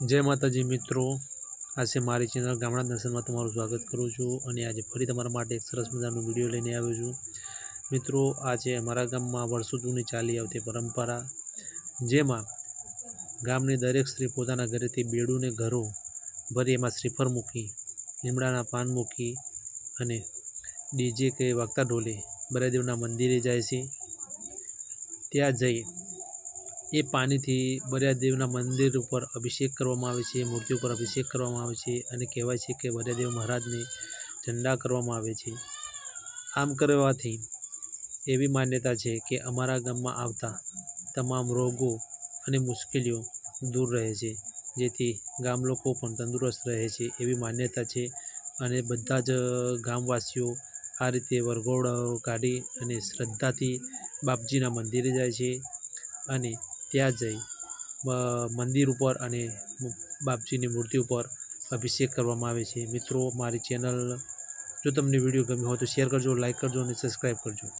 જય માતાજી મિત્રો. આજે મારી ચેનલ ગામડા દર્શનમાં તમારું સ્વાગત કરું છું અને આજે ફરી તમારા માટે એક સરસ મજાનો વીડિયો લઈને આવ્યો છું. મિત્રો, આજે અમારા ગામમાં વર્ષો જૂની ચાલી આવતી પરંપરા જેમાં ગામની દરેક સ્ત્રી પોતાના ઘરેથી બેડુંને ઘરો ભરી એમાં શ્રીફળ મૂકી, લીમડાના પાન મૂકી અને ડીજે કે વાગતા ઢોલે બરાદેવના મંદિરે જાય છે. ત્યાં જઈ એ પાણીથી બરિયાદેવના મંદિર ઉપર અભિષેક કરવામાં આવે છે, મૂર્તિ ઉપર અભિષેક કરવામાં આવે છે અને કહેવાય છે કે બરિયાદેવ મહારાજને ઝંડા કરવામાં આવે છે. આમ કરવાથી એવી માન્યતા છે કે અમારા ગામમાં આવતા તમામ રોગો અને મુશ્કેલીઓ દૂર રહે છે, જેથી ગામ લોકો પણ તંદુરસ્ત રહે છે એવી માન્યતા છે અને બધા જ ગામવાસીઓ આ રીતે વરઘોડાઓ કાઢી અને શ્રદ્ધાથી બાપજીના મંદિરે જાય છે અને ત્યાં જઈ મંદિર ઉપર અને બાપજીની મૂર્તિ ઉપર અભિષેક કરવામાં આવે છે. મિત્રો, મારી ચેનલ જો તમને વીડિયો ગમ્યો હોય તો શેર કરજો લાઇક કરજો અને સબસ્ક્રાઈબ કરજો.